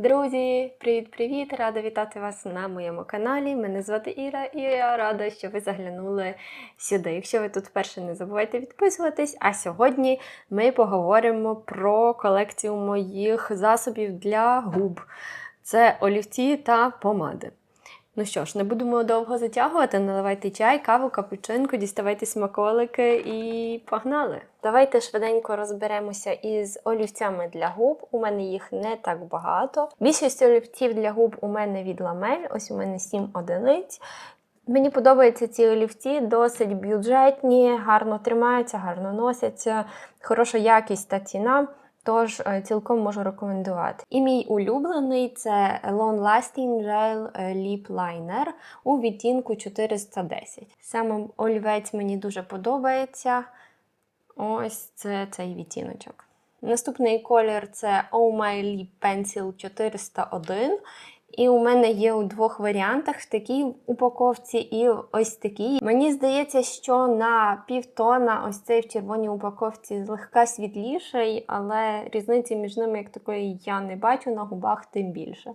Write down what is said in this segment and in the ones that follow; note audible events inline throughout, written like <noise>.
Друзі, привіт-привіт! Рада вітати вас на моєму каналі. Мене звати Іра, і я рада, що ви заглянули сюди. Якщо ви тут вперше не забувайте відписуватись. А сьогодні ми поговоримо про колекцію моїх засобів для губ. Це олівці та помади. Ну що ж, не будемо довго затягувати. Наливайте чай, каву, капучинку, діставайте смаколики і погнали! Давайте швиденько розберемося із олівцями для губ. У мене їх не так багато. Більшість олівців для губ у мене від ламель, ось у мене 7 одиниць. Мені подобаються ці олівці, досить бюджетні, гарно тримаються, гарно носяться, хороша якість та ціна. Тож е, цілком можу рекомендувати. І мій улюблений це Long Lasting Gel Lip Liner у відтінку 410. Саме олівець мені дуже подобається. Ось це цей відтіночок. Наступний колір це Oh My Lip Pencil 401. І у мене є у двох варіантах в такій упаковці і ось такій. Мені здається, що на півтона ось цей в червоній упаковці злегка світліший, але різниці між ними як такої я не бачу на губах тим більше.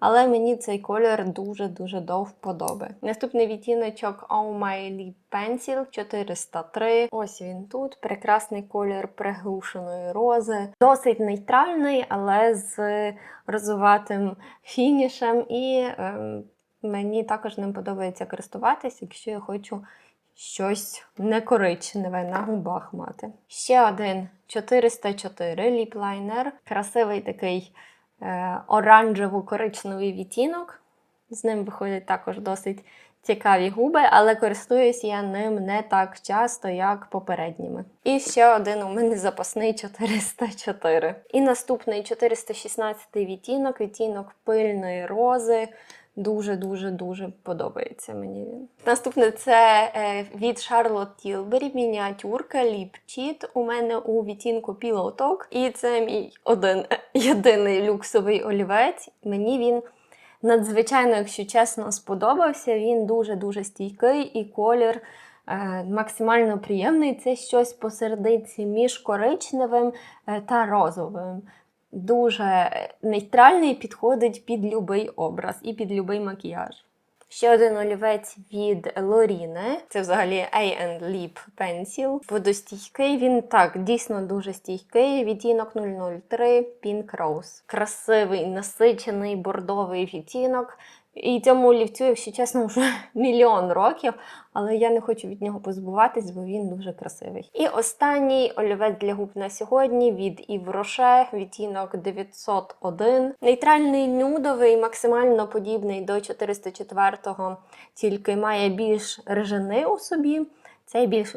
Але мені цей колір дуже-дуже до вподоби. Наступний відтіночок Oh My Lip Pencil 403. Ось він тут. Прекрасний колір приглушеної рози. Досить нейтральний, але з розуватим фінішем. І ем, мені також ним подобається користуватись, якщо я хочу щось некоричневе на губах мати. Ще один 404 ліплайнер. Красивий такий оранжево-коричневий відтінок. З ним виходять також досить цікаві губи, але користуюсь я ним не так часто, як попередніми. І ще один у мене запасний 404. І наступний 416 відтінок, відтінок пильної рози. Дуже-дуже дуже подобається мені він. Наступне це е, від Charlotte Tilbury мініатюрка Lip Cheat. У мене у відтінку Talk. І це мій один <laughs> єдиний люксовий олівець. Мені він надзвичайно, якщо чесно, сподобався. Він дуже-дуже стійкий і колір е, максимально приємний. Це щось посередиці між коричневим е, та розовим. Дуже нейтральний, підходить під будь-який образ і під будь-який макіяж. Ще один олівець від Лоріне. Це взагалі A Lip Pencil. Водостійкий. Він так дійсно дуже стійкий. Відтінок 003 Pink Rose. Красивий, насичений бордовий відтінок. І цьому олівцю, якщо чесно, вже <laughs> мільйон років, але я не хочу від нього позбуватись, бо він дуже красивий. І останній олівець для губ на сьогодні від Yves Rocher, відтінок 901. Нейтральний нюдовий, максимально подібний до 404-го, тільки має більш режини у собі. Цей більш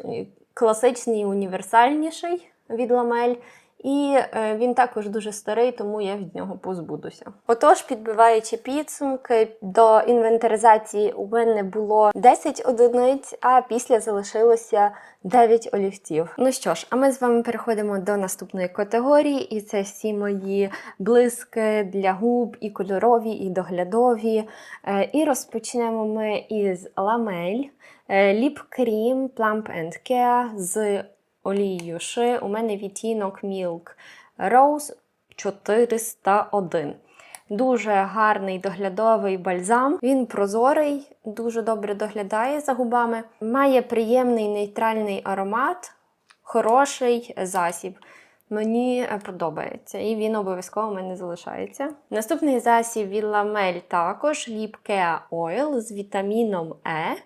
класичний і універсальніший від ламель. І е, він також дуже старий, тому я від нього позбудуся. Отож, підбиваючи підсумки, до інвентаризації у мене було 10 одиниць, а після залишилося 9 олівців. Ну що ж, а ми з вами переходимо до наступної категорії, і це всі мої блиски для губ, і кольорові, і доглядові. Е, І розпочнемо ми із ламель. Lip Cream Plump Care з олією ши. У мене відтінок Milk Rose 401. Дуже гарний доглядовий бальзам. Він прозорий, дуже добре доглядає за губами. Має приємний нейтральний аромат, хороший засіб. Мені подобається, і він обов'язково у мене залишається. Наступний засіб від також Care Oil з вітаміном Е.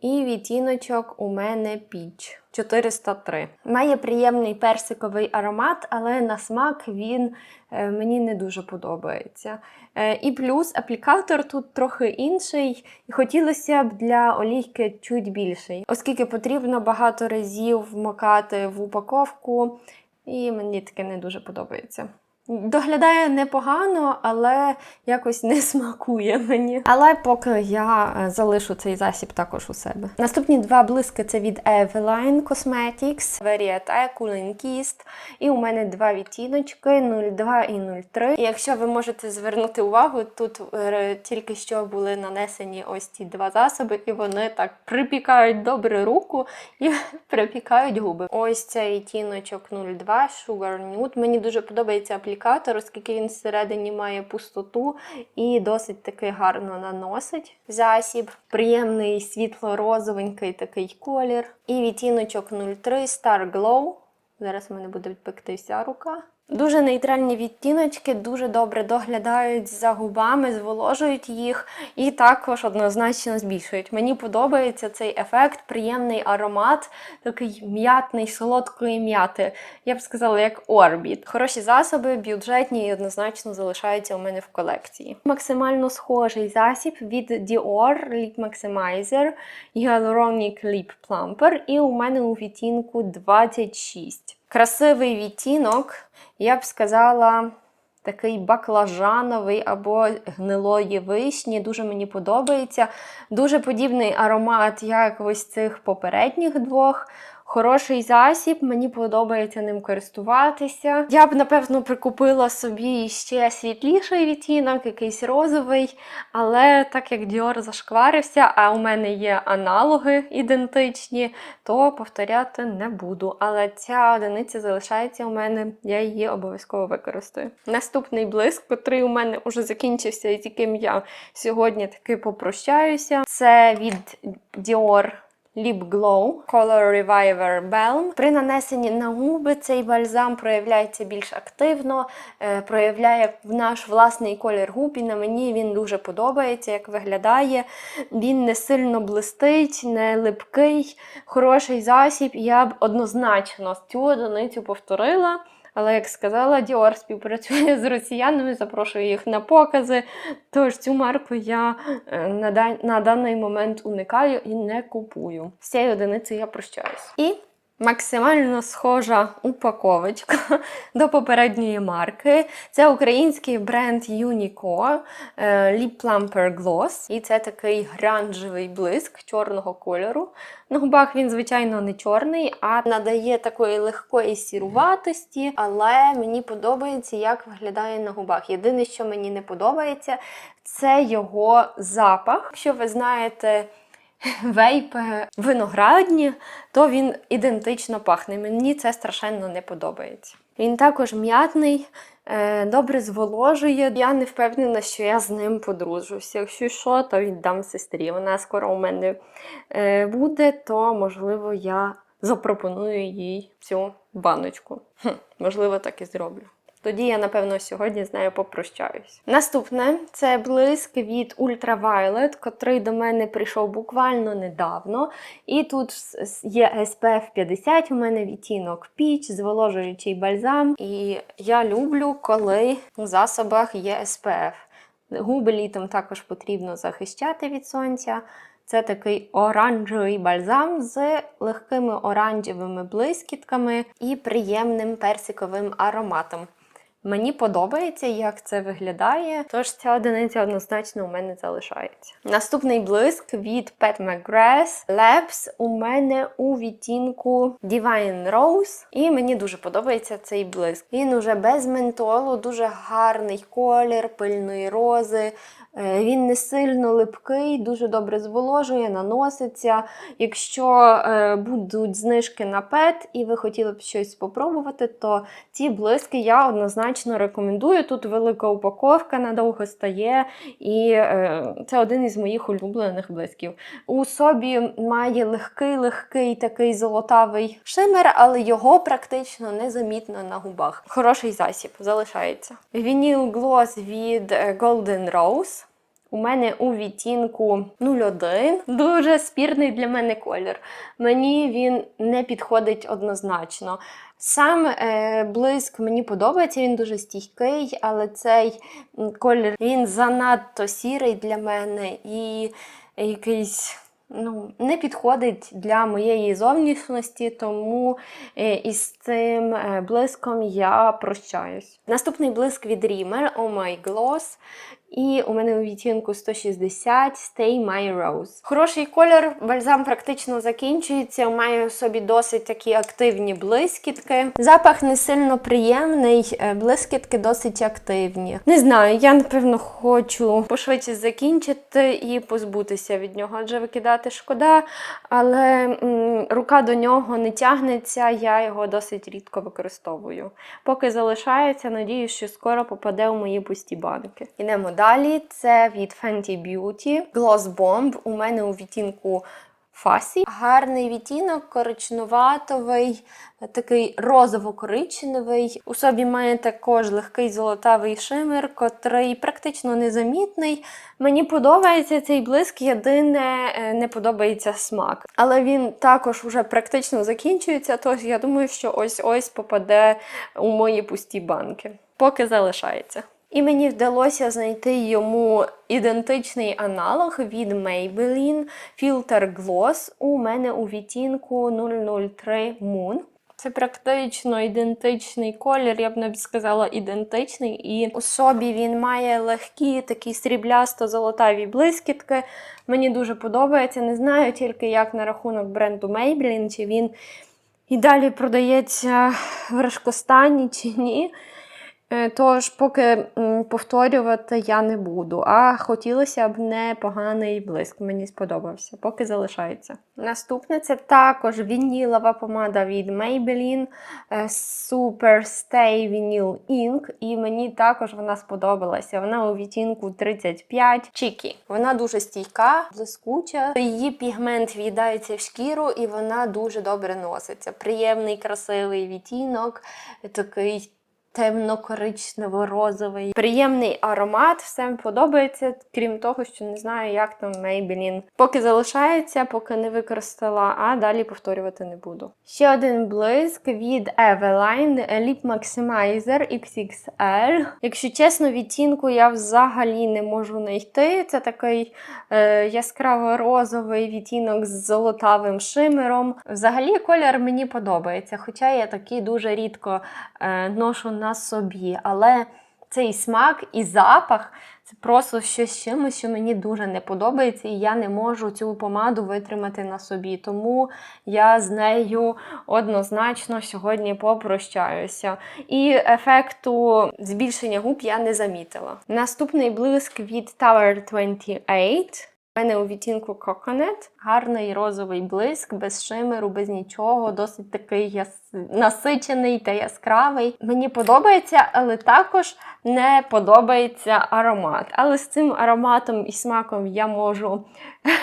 І відтіночок у мене піч 403. Має приємний персиковий аромат, але на смак він е, мені не дуже подобається. Е, і плюс аплікатор тут трохи інший, і хотілося б для олійки чуть більший, оскільки потрібно багато разів вмикати в упаковку, і мені таке не дуже подобається. Доглядає непогано, але якось не <laughs> смакує мені. Але поки я е, залишу цей засіб також у себе. Наступні два блиски це від Eveline Cosmetics, Varieté Cooling Kist. І у мене два відтіночки 02 і 03. І якщо ви можете звернути увагу, тут е, тільки що були нанесені ось ці два засоби, і вони так припікають добре руку і <laughs> припікають губи. Ось цей відтіночок 02 Sugar Nude. Мені дуже подобається аплікація аплікатор, оскільки він всередині має пустоту і досить таки гарно наносить засіб. Приємний світло-розовенький такий колір. І відтіночок 03 Star Glow. Зараз в мене буде пектися рука. Дуже нейтральні відтіночки, дуже добре доглядають за губами, зволожують їх і також однозначно збільшують. Мені подобається цей ефект, приємний аромат, такий м'ятний, солодкої м'яти. Я б сказала, як Орбіт. Хороші засоби, бюджетні і однозначно залишаються у мене в колекції. Максимально схожий засіб від Dior Lip Maximizer Hyaluronic Lip Plumper, і у мене у відтінку 26. Красивий відтінок, я б сказала, такий баклажановий або гнилої вишні. Дуже мені подобається. Дуже подібний аромат, як ось цих попередніх двох. Хороший засіб, мені подобається ним користуватися. Я б, напевно, прикупила собі ще світліший відтінок, якийсь розовий, але так як Dior зашкварився, а у мене є аналоги ідентичні, то повторяти не буду. Але ця одиниця залишається у мене, я її обов'язково використаю. Наступний блиск, котрий у мене вже закінчився, і з яким я сьогодні таки попрощаюся, це від Dior Lip Glow Color Reviver Balm. При нанесенні на губи цей бальзам проявляється більш активно, е, проявляє наш власний колір губ, і на мені він дуже подобається, як виглядає. Він не сильно блистить, не липкий, хороший засіб. Я б однозначно цю одиницю повторила. Але, як сказала, Діор співпрацює з росіянами, запрошує їх на покази. Тож цю марку я е, на, дан- на даний момент уникаю і не купую. З цієї одиниці я прощаюсь. І максимально схожа упаковочка <laughs> до попередньої марки. Це український бренд Unico е, Lip Plumper Gloss. І це такий гранжевий блиск чорного кольору. На губах він, звичайно, не чорний, а надає такої легкої сіруватості, але мені подобається, як виглядає на губах. Єдине, що мені не подобається, це його запах. Якщо ви знаєте вейпи виноградні, то він ідентично пахне. Мені це страшенно не подобається. Він також м'ятний, е, добре зволожує. Я не впевнена, що я з ним подружуся. Якщо що, то віддам сестрі. Вона скоро у мене е, буде, то можливо я запропоную їй цю баночку. Хм, можливо, так і зроблю. Тоді я, напевно, сьогодні з нею попрощаюсь. Наступне це блиск від Ultraviolet, котрий до мене прийшов буквально недавно. І тут є SPF 50, у мене відтінок піч, зволожуючий бальзам. І я люблю, коли у засобах є SPF. Губи літом також потрібно захищати від сонця. Це такий оранжевий бальзам з легкими оранжевими блискітками і приємним персиковим ароматом. Мені подобається, як це виглядає, тож ця одиниця однозначно у мене залишається. Наступний блиск від Pat McGrath Labs у мене у відтінку Divine Rose, і мені дуже подобається цей блиск. Він уже без ментолу, дуже гарний колір, пильної рози. Е, Він не сильно липкий, дуже добре зволожує, наноситься. Якщо е, будуть знижки на пет і ви хотіли б щось спробувати, то ці блиски я однозначно рекомендую. Тут велика упаковка надовго стає, і е, це один із моїх улюблених блисків. У собі має легкий, легкий такий золотавий шимер, але його практично незамітно на губах. Хороший засіб залишається. Вініл глос від е, Golden Rose. У мене у відтінку 01. Дуже спірний для мене колір. Мені він не підходить однозначно. Сам е, блиск мені подобається, він дуже стійкий, але цей колір він занадто сірий для мене і якийсь. Ну, не підходить для моєї зовнішності, тому е, із цим е, блиском я прощаюсь. Наступний блиск від Rimmel Oh My Gloss. І у мене у відтінку 160 Stay My Rose. Хороший колір, бальзам практично закінчується. Має у собі досить такі активні блискітки. Запах не сильно приємний, е, блискітки досить активні. Не знаю, я напевно хочу пошвидше закінчити і позбутися від нього, адже викидати шкода, але м, рука до нього не тягнеться, я його досить рідко використовую. Поки залишається, надіюсь, що скоро попаде у мої пусті банки. Ідемо далі. Це від Fenty Beauty Gloss Bomb. У мене у відтінку Фасі. Гарний відтінок, коричнуватовий, такий розово-коричневий. У собі має також легкий золотавий шимер, котрий практично незамітний. Мені подобається цей блиск, єдине е, не подобається смак. Але він також уже практично закінчується, тож я думаю, що ось-ось попаде у мої пусті банки. Поки залишається. І мені вдалося знайти йому ідентичний аналог від Maybelline Filter Gloss у мене у відтінку 003 Moon. Це практично ідентичний колір, я б навіть сказала, ідентичний. І у собі він має легкі такі сріблясто-золотаві блискітки. Мені дуже подобається. Не знаю тільки як на рахунок бренду Maybelline, чи він і далі продається в Решкостані чи ні. Е, Тож, поки повторювати я не буду. А хотілося б непоганий блиск. Мені сподобався, поки залишається. Наступне це також вінілова помада від Maybelline е, Super Stay Vinyl Ink. І мені також вона сподобалася. Вона у відтінку 35 чікі. Вона дуже стійка, блискуча. Її пігмент в'їдається в шкіру, і вона дуже добре носиться. Приємний, красивий відтінок, такий темно-коричнево-розовий. Приємний аромат, все подобається, крім того, що не знаю, як там Maybelline. Поки залишається, поки не використала, а далі повторювати не буду. Ще один блиск від Eveline Lip Maximizer XXL. Якщо чесно, відтінку я взагалі не можу знайти. Це такий е, яскраво-розовий відтінок з золотавим шимером. Взагалі колір мені подобається, хоча я такий дуже рідко е, ношу на собі. Але цей смак і запах це просто щось чимось, що мені дуже не подобається, і я не можу цю помаду витримати на собі. Тому я з нею однозначно сьогодні попрощаюся. І ефекту збільшення губ я не замітила. Наступний блиск від Tower 28. У мене у відтінку Coconut. Гарний розовий блиск, без шимеру, без нічого, досить такий яс... насичений та яскравий. Мені подобається, але також не подобається аромат. Але з цим ароматом і смаком я можу,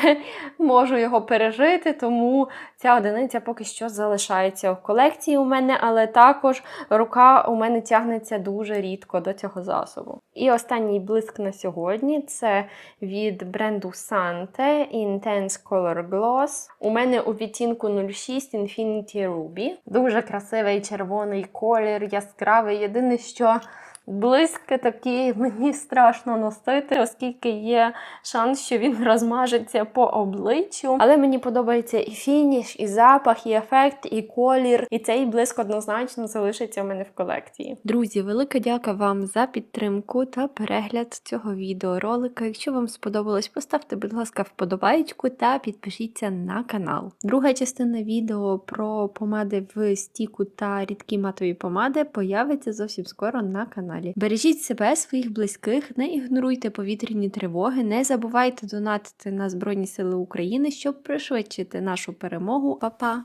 <laughs> можу його пережити, тому ця одиниця поки що залишається в колекції у мене, але також рука у мене тягнеться дуже рідко до цього засобу. І останній блиск на сьогодні це від бренду Sante Intense Color Gloss. У мене у відтінку 06 Infinity Ruby. Дуже красивий червоний колір, яскравий. Єдине, що блиски такі мені страшно носити, оскільки є шанс, що він розмажеться по обличчю. Але мені подобається і фініш, і запах, і ефект, і колір. І цей блиск однозначно залишиться у мене в колекції. Друзі, велика дяка вам за підтримку та перегляд цього відеоролика. Якщо вам сподобалось, поставте, будь ласка, вподобайку та підпишіться на канал. Друга частина відео про помади в стіку та рідкі матові помади появиться зовсім скоро на каналі. Бережіть себе, своїх близьких, не ігноруйте повітряні тривоги, не забувайте донатити на Збройні Сили України, щоб пришвидшити нашу перемогу. Па-па!